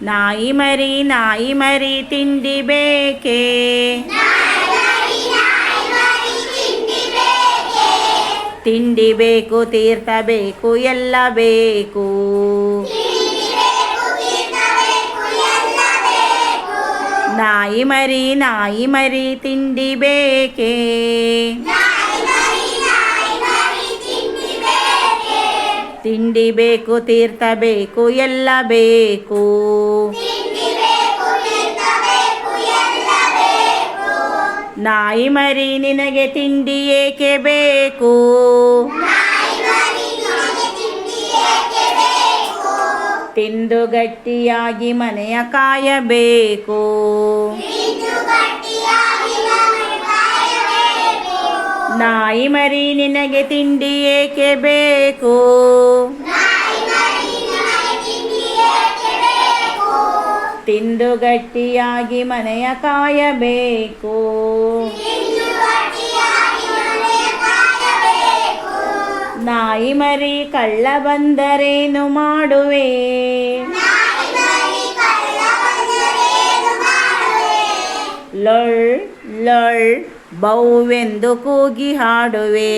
ನಾಯಿ ಮರಿ ನಾಯಿ ಮರಿ ತಿಂಡಿ ಬೇಕೇ ತಿಂಡಿ ಬೇಕು ತೀರ್ಥ ಬೇಕು ಎಲ್ಲ ಬೇಕು ನಾಯಿ ಮರಿ ನಾಯಿ ಮರಿ ತಿಂಡಿ ಬೇಕೇ ತಿಂಡಿ ಬೇಕು, ತೀರ್ಥ ಬೇಕು, ಎಲ್ಲ ಬೇಕು. ನಾಯಿ ಮರಿ ನಿನಗೆ ತಿಂಡಿ ಏಕೆ ಬೇಕು? ತಿಂದು ಗಟ್ಟಿಯಾಗಿ ಮನೆಯ ಕಾಯಬೇಕು. ನಾಯಿ ಮರಿ ನಿನಗೆ ತಿಂಡಿ ಏಕೆ ಬೇಕು? ತಿಂದು ಗಟ್ಟಿಯಾಗಿ ಮನೆಯ ಕಾಯಬೇಕು. ನಾಯಿ ಮರಿ ಕಳ್ಳ ಬಂದರೇನು ಮಾಡುವೆ? ಲೊಳ್ ಲೊಳ್ ಬೌವೆಂದು ಕೂಗಿ ಹಾಡುವೆ.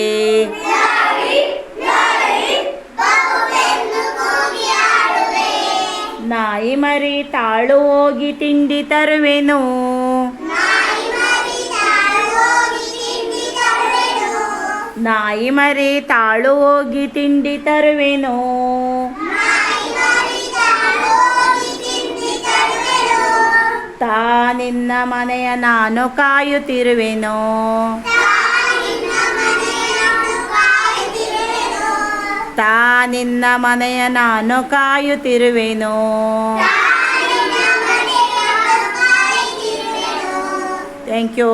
ನಾಯಿ ಮರಿ ತಾಳು ಹೋಗಿ ತಿಂಡಿ ತರುವೆನು. ನಾಯಿ ಮರಿ ತಾಳು ಹೋಗಿ ತಿಂಡಿ ತರುವೆನು. ತಾ ನಿನ್ನ ಮನೆಯ ನಾನು ಕಾಯುತ್ತಿರುವೆನು? ತಾ ನಿನ್ನ ಮನೆಯ ನಾನು ಕಾಯುತ್ತಿರುವೆನು? Thank you